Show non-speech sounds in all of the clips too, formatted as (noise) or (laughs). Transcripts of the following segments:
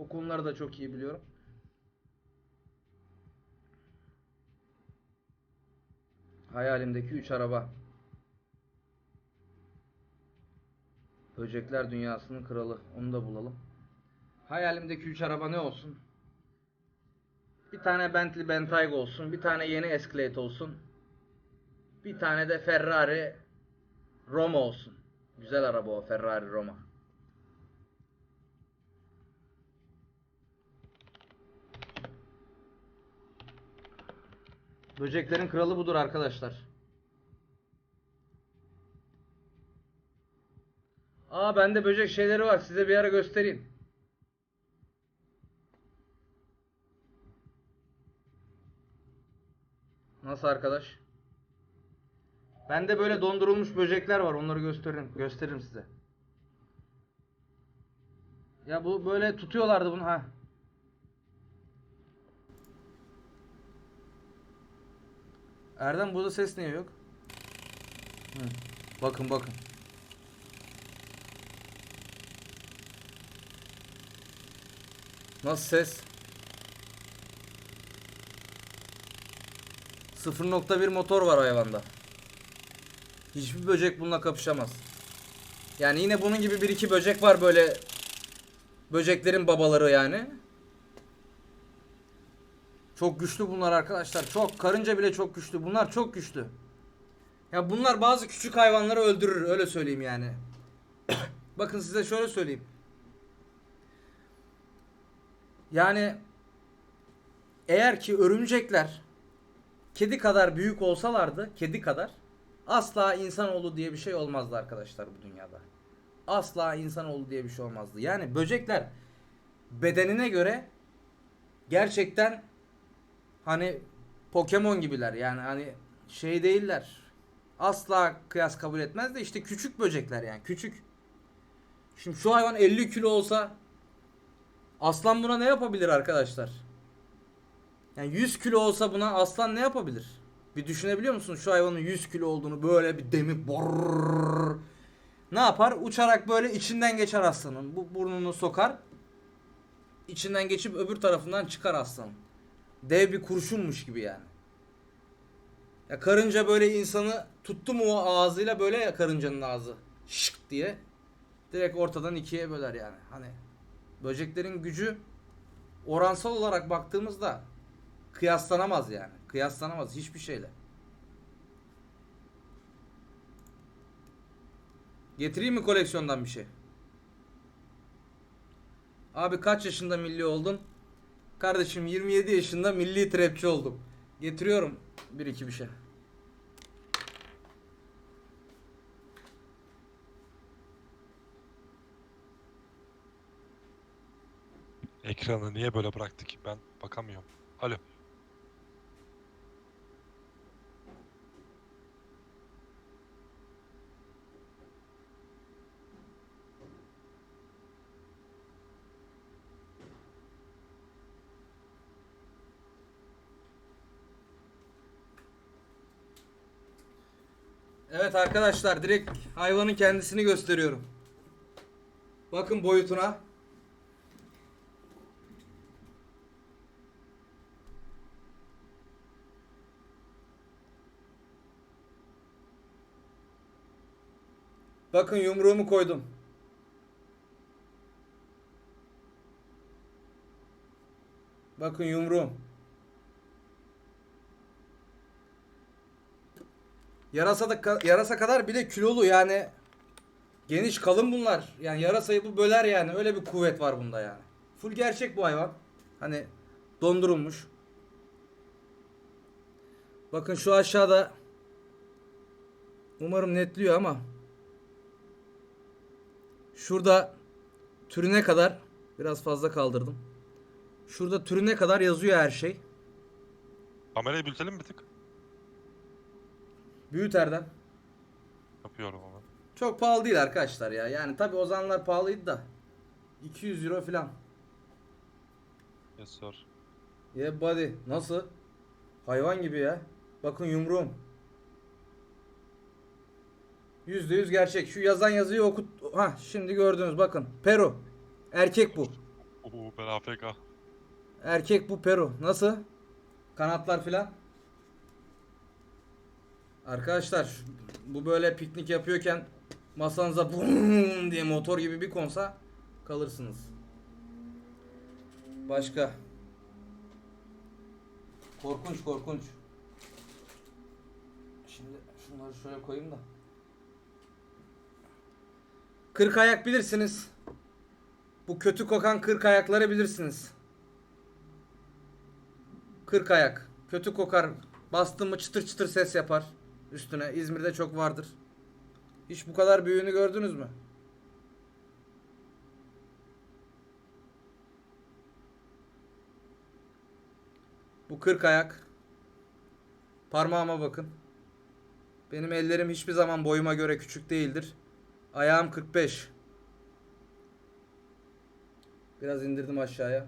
O konuları da çok iyi biliyorum. Hayalimdeki 3 araba. Böcekler dünyasının kralı. Onu da bulalım. Hayalimdeki 3 araba ne olsun? Bir tane Bentley Bentayga olsun. Bir tane yeni Escalade olsun. Bir tane de Ferrari Roma olsun. Güzel araba o Ferrari Roma. Böceklerin kralı budur arkadaşlar. Aa bende böcek şeyleri var. Size bir ara göstereyim. Nasıl arkadaş? Bende böyle dondurulmuş böcekler var. Onları gösteririm, gösteririm size. Ya bu böyle tutuyorlardı bunu ha. Erdem burada ses niye yok? Hı. Bakın bakın. Nasıl ses? 0.1 motor var hayvanda. Hiçbir böcek bununla kapışamaz. Yani yine bunun gibi bir iki böcek var böyle böceklerin babaları yani. Çok güçlü bunlar arkadaşlar. Çok karınca bile çok güçlü. Bunlar çok güçlü. Ya bunlar bazı küçük hayvanları öldürür öyle söyleyeyim yani. (coughs) Bakın size şöyle söyleyeyim. Yani eğer ki örümcekler kedi kadar büyük olsalardı, kedi kadar asla insanoğlu diye bir şey olmazdı arkadaşlar bu dünyada. Asla insanoğlu diye bir şey olmazdı. Yani böcekler bedenine göre gerçekten hani Pokemon gibiler. Yani hani şey değiller. Asla kıyas kabul etmez de işte küçük böcekler yani küçük. Şimdi şu hayvan 50 kilo olsa aslan buna ne yapabilir arkadaşlar? Yani 100 kilo olsa buna aslan ne yapabilir? Bir düşünebiliyor musun şu hayvanın 100 kilo olduğunu böyle bir demir borrrr. Ne yapar? Uçarak böyle içinden geçer aslanın. Bu burnunu sokar. İçinden geçip öbür tarafından çıkar aslanın. Dev bir kurşunmuş gibi yani. Ya karınca böyle insanı tuttu mu o ağzıyla böyle ya karıncanın ağzı. Şık diye. Direkt ortadan ikiye böler yani. Hani böceklerin gücü oransal olarak baktığımızda kıyaslanamaz yani. Kıyaslanamaz hiçbir şeyle. Getireyim mi koleksiyondan bir şey? Abi kaç yaşında milli oldun? Kardeşim 27 yaşında milli trapçi oldum. Getiriyorum bir iki bir şey. Ekranı niye böyle bıraktı ki? Ben bakamıyorum. Alo. Evet arkadaşlar direkt hayvanın kendisini gösteriyorum. Bakın boyutuna. Bakın yumruğumu koydum. Bakın yumruğum. Yarasa da yarasa kadar bile kilolu yani. Geniş kalın bunlar. Yani yarasayı bu böler yani. Öyle bir kuvvet var bunda yani. Full gerçek bu hayvan. Hani dondurulmuş. Bakın şu aşağıda umarım netliyor ama şurada türüne kadar biraz fazla kaldırdım. Şurada türüne kadar yazıyor her şey. Kamerayı büyütelim bir tık. Büyüt Erdem. Yapıyorum ama. Çok pahalı değil arkadaşlar ya. Yani tabi o zamanlar pahalıydı da. 200 euro falan. Yes sir. Yeah buddy. Nasıl? Hayvan gibi ya. Bakın yumruğum. %100 gerçek. Şu yazan yazıyı okut. Ha şimdi gördünüz bakın. Peru. Erkek bu. Oo ben AFK. Erkek bu Peru. Nasıl? Kanatlar filan. Arkadaşlar bu böyle piknik yapıyorken masanıza bum diye motor gibi bir konsa kalırsınız. Başka. Korkunç korkunç. Şimdi şunları şöyle koyayım da. Kırk ayak bilirsiniz. Bu kötü kokan kırk ayakları bilirsiniz. Kırk ayak. Kötü kokar. Bastın mı çıtır çıtır ses yapar. Üstüne. İzmir'de çok vardır. Hiç bu kadar büyüğünü gördünüz mü? Bu kırk ayak. Parmağıma bakın. Benim ellerim hiçbir zaman boyuma göre küçük değildir. Ayağım 45. Biraz indirdim aşağıya.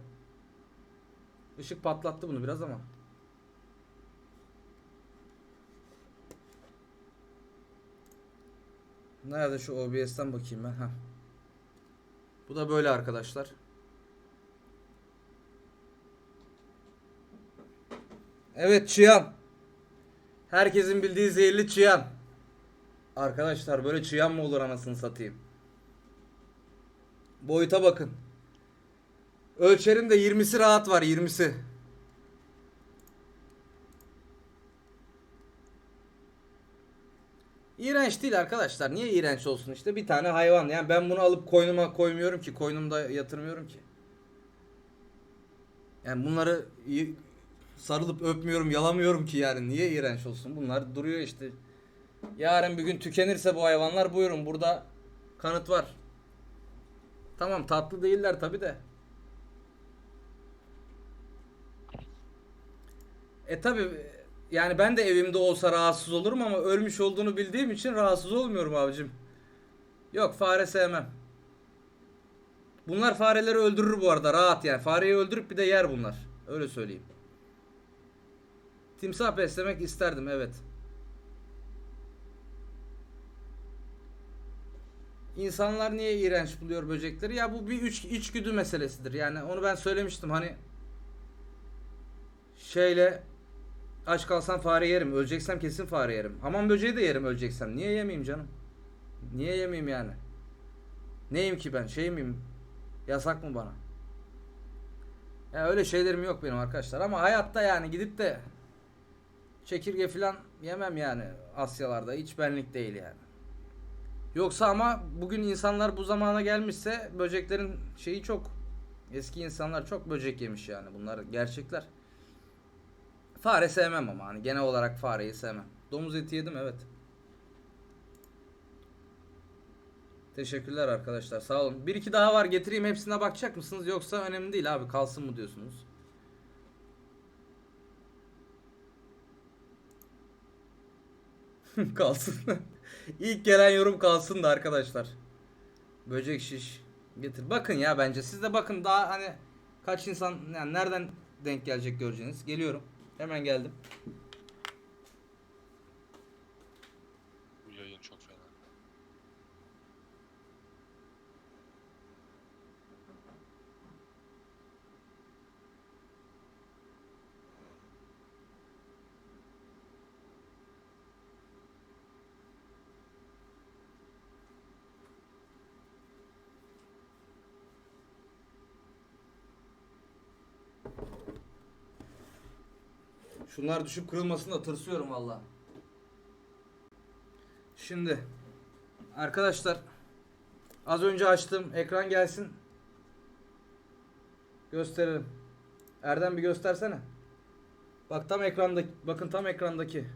Işık patlattı bunu biraz ama. Nerede şu OBS'ten bakayım ben. Heh. Bu da böyle arkadaşlar. Evet çıyan. Herkesin bildiği zehirli çıyan. Arkadaşlar böyle çıyan mı olur anasını satayım. Boyuta bakın. Ölçerim de 20'si rahat var 20'si. İğrenç değil arkadaşlar. Niye iğrenç olsun işte bir tane hayvan. Yani ben bunu alıp koynuma koymuyorum ki. Koynumda yatırmıyorum ki. Yani bunları sarılıp öpmüyorum, yalamıyorum ki yani. Niye iğrenç olsun? Bunlar duruyor işte. Yarın bir gün tükenirse bu hayvanlar buyurun burada kanıt var. Tamam tatlı değiller tabi de. E tabi yani ben de evimde olsa rahatsız olurum ama ölmüş olduğunu bildiğim için rahatsız olmuyorum abicim. Yok fare sevmem. Bunlar fareleri öldürür bu arada rahat yani. Fareyi öldürüp bir de yer bunlar. Öyle söyleyeyim. Timsah beslemek isterdim evet. İnsanlar niye iğrenç buluyor böcekleri? Ya bu bir üç, içgüdü meselesidir. Yani onu ben söylemiştim hani şeyle aç kalsam fare yerim. Öleceksem kesin fare yerim. Hamam böceği de yerim öleceksem. Niye yemeyeyim canım? Niye yemeyeyim yani? Neyim ki ben? Şey miyim? Yasak mı bana? Ya öyle şeylerim yok benim arkadaşlar ama hayatta yani gidip de çekirge falan yemem yani Asyalarda hiç benlik değil yani. Yoksa ama bugün insanlar bu zamana gelmişse böceklerin şeyi çok. Eski insanlar çok böcek yemiş yani bunlar gerçekler. Fare sevmem ama hani genel olarak fareyi sevmem. Domuz eti yedim evet. Teşekkürler arkadaşlar sağ olun. Bir iki daha var getireyim hepsine bakacak mısınız yoksa önemli değil abi kalsın mı diyorsunuz? (laughs) kalsın. (laughs) İlk gelen yorum kalsın da arkadaşlar. Böcek şiş getir. Bakın ya bence siz de bakın daha hani kaç insan yani nereden denk gelecek göreceğiniz. Geliyorum. Hemen geldim. Bu yayın çok fena. Şunlar düşüp kırılmasın da tırsıyorum valla. Şimdi arkadaşlar az önce açtım ekran gelsin. Gösterelim. Erdem bir göstersene. Bak tam ekrandaki bakın tam ekrandaki.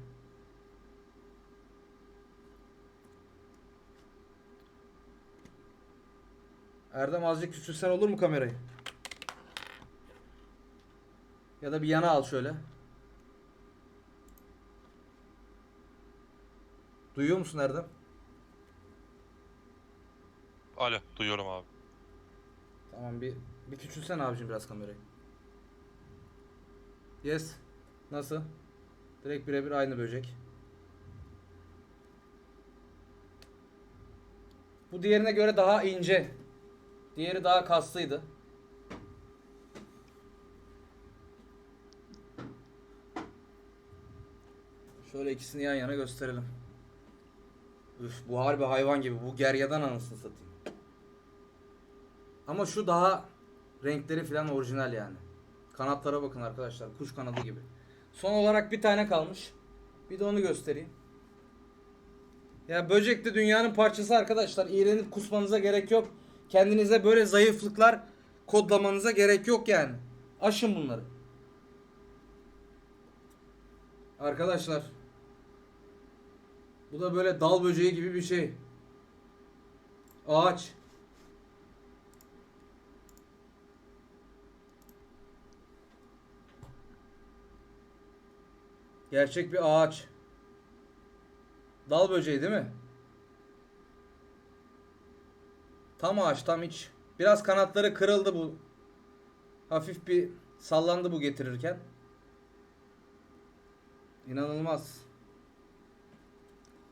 Erdem azıcık küçülsen olur mu kamerayı? Ya da bir yana al şöyle. Duyuyor musun Erdem? Alo duyuyorum abi. Tamam bir bir küçülsen abicim biraz kamerayı. Yes. Nasıl? Direkt birebir aynı böcek. Bu diğerine göre daha ince. Diğeri daha kaslıydı. Şöyle ikisini yan yana gösterelim. Üf bu harbi hayvan gibi. Bu geryadan anasını satayım. Ama şu daha renkleri falan orijinal yani. Kanatlara bakın arkadaşlar. Kuş kanadı gibi. Son olarak bir tane kalmış. Bir de onu göstereyim. Ya böcek de dünyanın parçası arkadaşlar. İğrenip kusmanıza gerek yok. Kendinize böyle zayıflıklar kodlamanıza gerek yok yani. Aşın bunları. Arkadaşlar. Bu da böyle dal böceği gibi bir şey. Ağaç. Gerçek bir ağaç. Dal böceği değil mi? Tam ağaç tam iç. Biraz kanatları kırıldı bu. Hafif bir sallandı bu getirirken. İnanılmaz.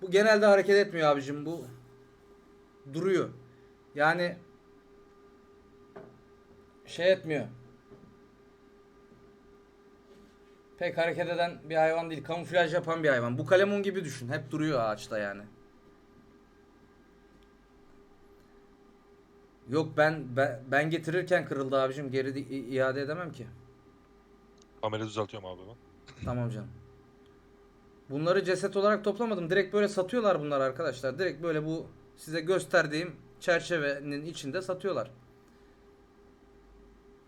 Bu genelde hareket etmiyor abicim bu. Duruyor. Yani şey etmiyor. Pek hareket eden bir hayvan değil. Kamuflaj yapan bir hayvan. Bu kalemun gibi düşün. Hep duruyor ağaçta yani. Yok ben ben, ben getirirken kırıldı abicim. Geri iade edemem ki. Kamerayı düzeltiyorum abi ben. Tamam canım. Bunları ceset olarak toplamadım. Direkt böyle satıyorlar bunlar arkadaşlar. Direkt böyle bu size gösterdiğim çerçevenin içinde satıyorlar.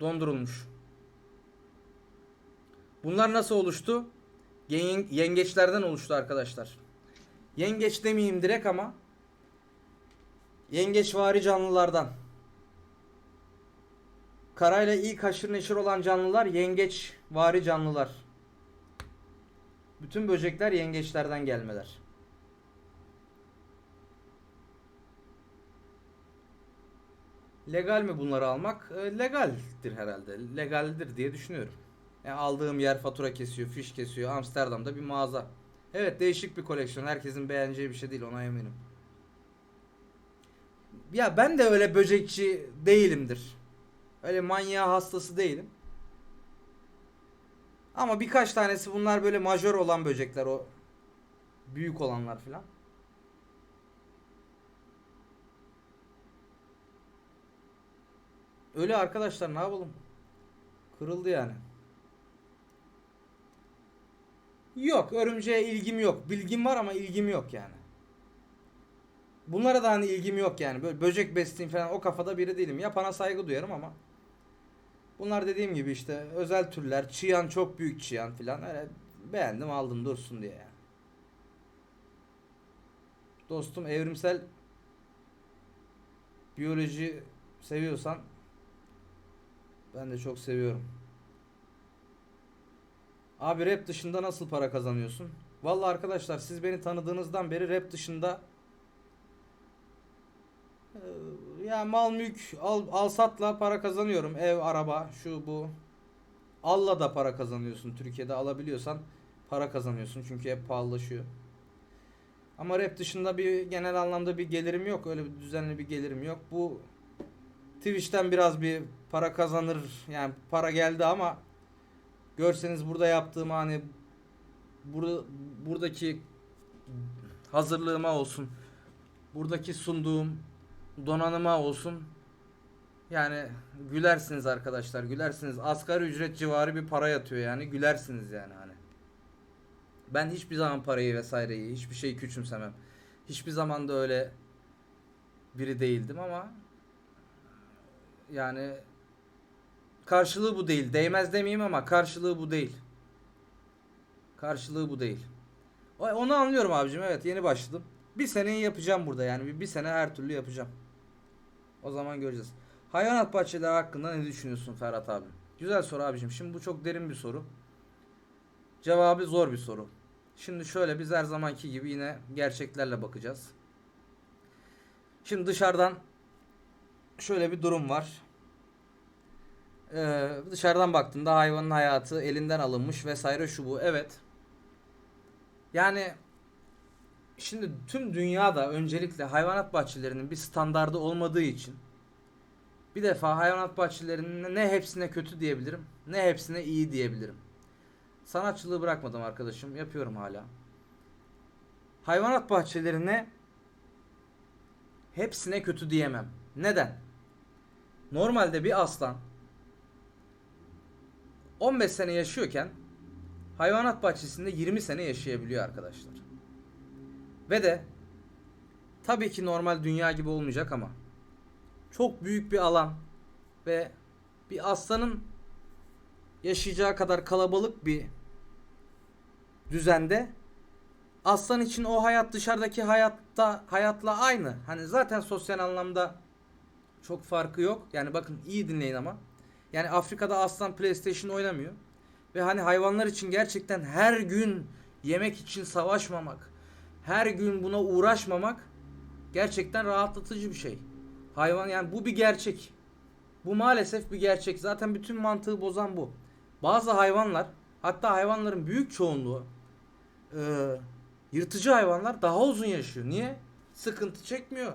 Dondurulmuş. Bunlar nasıl oluştu? Yen- yengeçlerden oluştu arkadaşlar. Yengeç demeyeyim direkt ama yengeçvari canlılardan. Karayla ilk haşır neşir olan canlılar yengeçvari canlılar. Bütün böcekler yengeçlerden gelmeler. Legal mi bunları almak? E, legaldir herhalde. Legaldir diye düşünüyorum. Yani aldığım yer fatura kesiyor, fiş kesiyor. Amsterdam'da bir mağaza. Evet değişik bir koleksiyon. Herkesin beğeneceği bir şey değil ona eminim. Ya ben de öyle böcekçi değilimdir. Öyle manyağı hastası değilim. Ama birkaç tanesi bunlar böyle majör olan böcekler o büyük olanlar filan. Öyle arkadaşlar ne yapalım? Kırıldı yani. Yok örümceğe ilgim yok. Bilgim var ama ilgim yok yani. Bunlara da hani ilgim yok yani. Böyle böcek besleyeyim falan o kafada biri değilim. Yapana saygı duyarım ama Bunlar dediğim gibi işte özel türler. Çıyan çok büyük çıyan filan. Öyle beğendim aldım dursun diye yani. Dostum evrimsel biyoloji seviyorsan ben de çok seviyorum. Abi rap dışında nasıl para kazanıyorsun? Vallahi arkadaşlar siz beni tanıdığınızdan beri rap dışında ya mal mülk al, al satla para kazanıyorum. Ev, araba, şu bu. Alla da para kazanıyorsun. Türkiye'de alabiliyorsan para kazanıyorsun. Çünkü hep pahalılaşıyor. Ama rap dışında bir genel anlamda bir gelirim yok. Öyle bir düzenli bir gelirim yok. Bu Twitch'ten biraz bir para kazanır. Yani para geldi ama görseniz burada yaptığım hani burada buradaki hazırlığıma olsun. Buradaki sunduğum donanıma olsun. Yani gülersiniz arkadaşlar gülersiniz. Asgari ücret civarı bir para yatıyor yani gülersiniz yani hani. Ben hiçbir zaman parayı vesaireyi hiçbir şeyi küçümsemem. Hiçbir zaman da öyle biri değildim ama yani karşılığı bu değil. Değmez demeyeyim ama karşılığı bu değil. Karşılığı bu değil. Onu anlıyorum abicim evet yeni başladım. Bir seneyi yapacağım burada yani bir, bir sene her türlü yapacağım. O zaman göreceğiz. Hayvanat bahçeleri hakkında ne düşünüyorsun Ferhat abi? Güzel soru abicim. Şimdi bu çok derin bir soru. Cevabı zor bir soru. Şimdi şöyle biz her zamanki gibi yine gerçeklerle bakacağız. Şimdi dışarıdan şöyle bir durum var. Ee, dışarıdan baktığında hayvanın hayatı elinden alınmış vesaire şu bu. Evet. Yani Şimdi tüm dünyada öncelikle hayvanat bahçelerinin bir standardı olmadığı için bir defa hayvanat bahçelerinin ne hepsine kötü diyebilirim ne hepsine iyi diyebilirim. Sanatçılığı bırakmadım arkadaşım yapıyorum hala. hayvanat bahçelerine hepsine kötü diyemem. Neden? Normalde bir aslan 15 sene yaşıyorken hayvanat bahçesinde 20 sene yaşayabiliyor arkadaşlar. Ve de tabii ki normal dünya gibi olmayacak ama çok büyük bir alan ve bir aslanın yaşayacağı kadar kalabalık bir düzende aslan için o hayat dışarıdaki hayatta hayatla aynı. Hani zaten sosyal anlamda çok farkı yok. Yani bakın iyi dinleyin ama. Yani Afrika'da aslan PlayStation oynamıyor. Ve hani hayvanlar için gerçekten her gün yemek için savaşmamak, her gün buna uğraşmamak gerçekten rahatlatıcı bir şey. Hayvan yani bu bir gerçek. Bu maalesef bir gerçek. Zaten bütün mantığı bozan bu. Bazı hayvanlar hatta hayvanların büyük çoğunluğu e, yırtıcı hayvanlar daha uzun yaşıyor. Niye? Sıkıntı çekmiyor.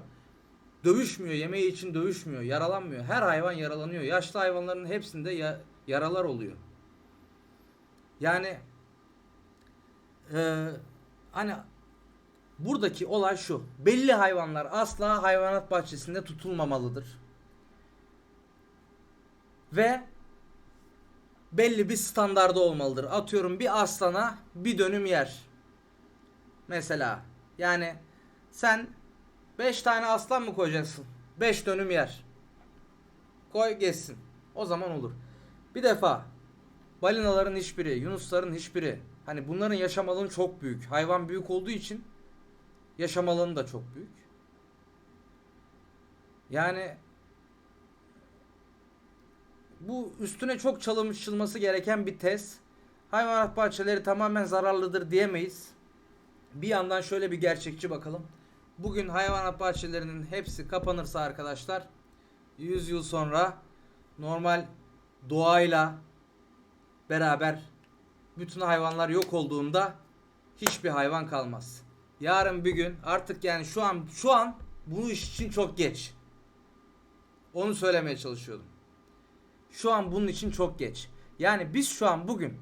Dövüşmüyor. Yemeği için dövüşmüyor. Yaralanmıyor. Her hayvan yaralanıyor. Yaşlı hayvanların hepsinde ya- yaralar oluyor. Yani e, hani buradaki olay şu. Belli hayvanlar asla hayvanat bahçesinde tutulmamalıdır. Ve belli bir standarda olmalıdır. Atıyorum bir aslana bir dönüm yer. Mesela yani sen 5 tane aslan mı koyacaksın? 5 dönüm yer. Koy geçsin. O zaman olur. Bir defa balinaların hiçbiri, yunusların hiçbiri hani bunların yaşam alanı çok büyük. Hayvan büyük olduğu için yaşam alanı da çok büyük. Yani bu üstüne çok çalışılması gereken bir tez. Hayvanat bahçeleri tamamen zararlıdır diyemeyiz. Bir yandan şöyle bir gerçekçi bakalım. Bugün hayvanat bahçelerinin hepsi kapanırsa arkadaşlar 100 yıl sonra normal doğayla beraber bütün hayvanlar yok olduğunda hiçbir hayvan kalmaz. Yarın bir gün artık yani şu an şu an bu iş için çok geç. Onu söylemeye çalışıyordum. Şu an bunun için çok geç. Yani biz şu an bugün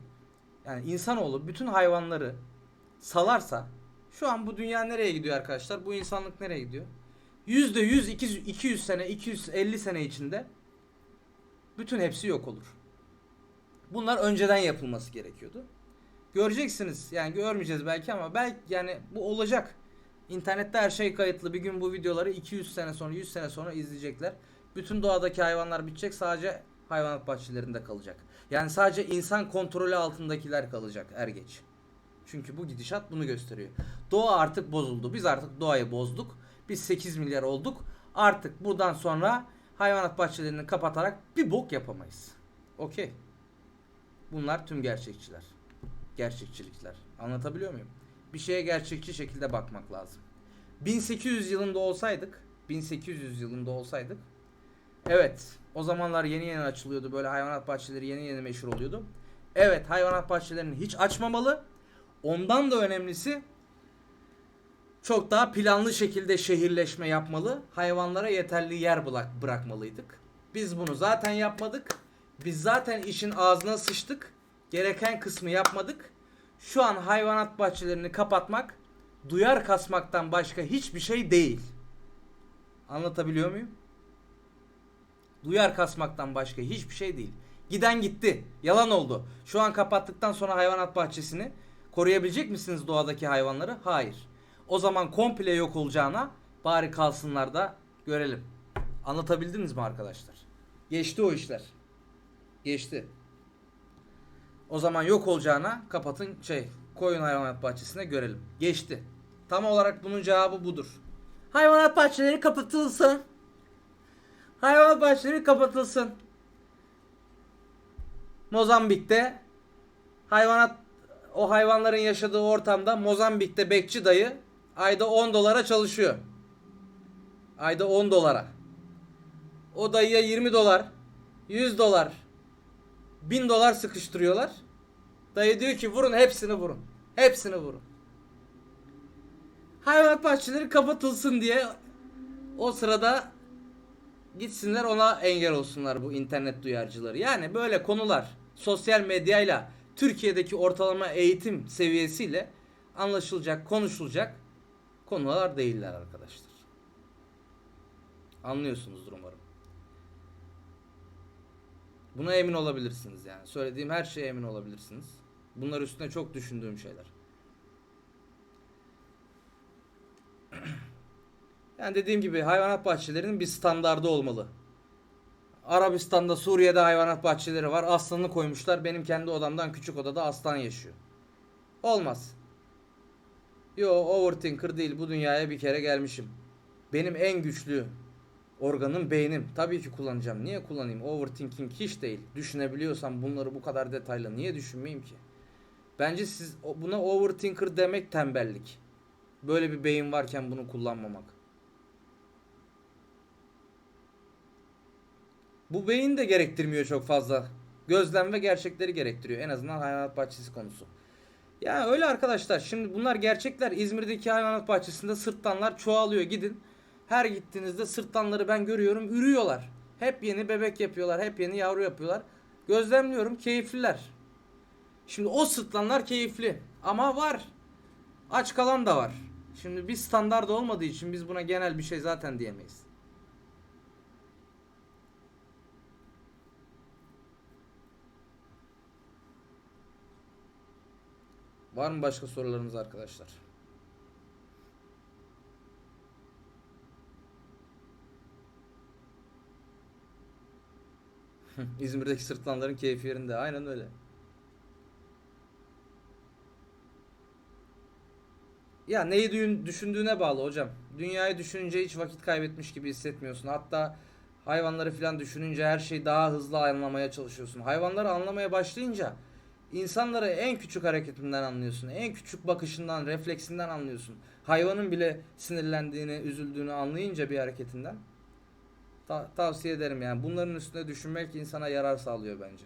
yani insanoğlu bütün hayvanları salarsa şu an bu dünya nereye gidiyor arkadaşlar? Bu insanlık nereye gidiyor? %100 200, 200 sene 250 sene içinde bütün hepsi yok olur. Bunlar önceden yapılması gerekiyordu. Göreceksiniz. Yani görmeyeceğiz belki ama belki yani bu olacak. İnternette her şey kayıtlı. Bir gün bu videoları 200 sene sonra 100 sene sonra izleyecekler. Bütün doğadaki hayvanlar bitecek. Sadece hayvanat bahçelerinde kalacak. Yani sadece insan kontrolü altındakiler kalacak er geç. Çünkü bu gidişat bunu gösteriyor. Doğa artık bozuldu. Biz artık doğayı bozduk. Biz 8 milyar olduk. Artık buradan sonra hayvanat bahçelerini kapatarak bir bok yapamayız. Okey. Bunlar tüm gerçekçiler. Gerçekçilikler. Anlatabiliyor muyum? Bir şeye gerçekçi şekilde bakmak lazım. 1800 yılında olsaydık, 1800 yılında olsaydık Evet. O zamanlar yeni yeni açılıyordu. Böyle hayvanat bahçeleri yeni yeni meşhur oluyordu. Evet hayvanat bahçelerini hiç açmamalı. Ondan da önemlisi çok daha planlı şekilde şehirleşme yapmalı. Hayvanlara yeterli yer bırak bırakmalıydık. Biz bunu zaten yapmadık. Biz zaten işin ağzına sıçtık. Gereken kısmı yapmadık. Şu an hayvanat bahçelerini kapatmak duyar kasmaktan başka hiçbir şey değil. Anlatabiliyor muyum? Duyar kasmaktan başka hiçbir şey değil. Giden gitti. Yalan oldu. Şu an kapattıktan sonra hayvanat bahçesini koruyabilecek misiniz doğadaki hayvanları? Hayır. O zaman komple yok olacağına bari kalsınlar da görelim. Anlatabildiniz mi arkadaşlar? Geçti o işler. Geçti. O zaman yok olacağına kapatın şey koyun hayvanat bahçesine görelim. Geçti. Tam olarak bunun cevabı budur. Hayvanat bahçeleri kapatılsın. Hayvanat bahçeleri kapatılsın. Mozambik'te hayvanat o hayvanların yaşadığı ortamda Mozambik'te bekçi dayı ayda 10 dolara çalışıyor. Ayda 10 dolara. O dayıya 20 dolar, 100 dolar, 1000 dolar sıkıştırıyorlar. Dayı diyor ki vurun hepsini vurun. Hepsini vurun. Hayvanat bahçeleri kapatılsın diye o sırada gitsinler ona engel olsunlar bu internet duyarcıları. Yani böyle konular sosyal medyayla Türkiye'deki ortalama eğitim seviyesiyle anlaşılacak, konuşulacak konular değiller arkadaşlar. Anlıyorsunuzdur umarım. Buna emin olabilirsiniz yani. Söylediğim her şeye emin olabilirsiniz. Bunlar üstüne çok düşündüğüm şeyler. (clears throat) Yani dediğim gibi hayvanat bahçelerinin bir standardı olmalı. Arabistan'da, Suriye'de hayvanat bahçeleri var. Aslanı koymuşlar. Benim kendi odamdan küçük odada aslan yaşıyor. Olmaz. Yo overthinker değil. Bu dünyaya bir kere gelmişim. Benim en güçlü organım beynim. Tabii ki kullanacağım. Niye kullanayım? Overthinking hiç değil. Düşünebiliyorsam bunları bu kadar detaylı niye düşünmeyeyim ki? Bence siz buna overthinker demek tembellik. Böyle bir beyin varken bunu kullanmamak. Bu beyin de gerektirmiyor çok fazla. Gözlem ve gerçekleri gerektiriyor. En azından hayvanat bahçesi konusu. Ya öyle arkadaşlar. Şimdi bunlar gerçekler. İzmir'deki hayvanat bahçesinde sırtlanlar çoğalıyor. Gidin. Her gittiğinizde sırtlanları ben görüyorum. Ürüyorlar. Hep yeni bebek yapıyorlar. Hep yeni yavru yapıyorlar. Gözlemliyorum. Keyifliler. Şimdi o sırtlanlar keyifli. Ama var. Aç kalan da var. Şimdi bir standart olmadığı için biz buna genel bir şey zaten diyemeyiz. Var mı başka sorularınız arkadaşlar? (laughs) İzmir'deki sırtlanların keyfi yerinde. Aynen öyle. Ya neyi dü- düşündüğüne bağlı hocam. Dünyayı düşününce hiç vakit kaybetmiş gibi hissetmiyorsun. Hatta hayvanları falan düşününce her şeyi daha hızlı anlamaya çalışıyorsun. Hayvanları anlamaya başlayınca insanları en küçük hareketinden anlıyorsun. En küçük bakışından, refleksinden anlıyorsun. Hayvanın bile sinirlendiğini, üzüldüğünü anlayınca bir hareketinden. Ta- tavsiye ederim yani. Bunların üstüne düşünmek insana yarar sağlıyor bence.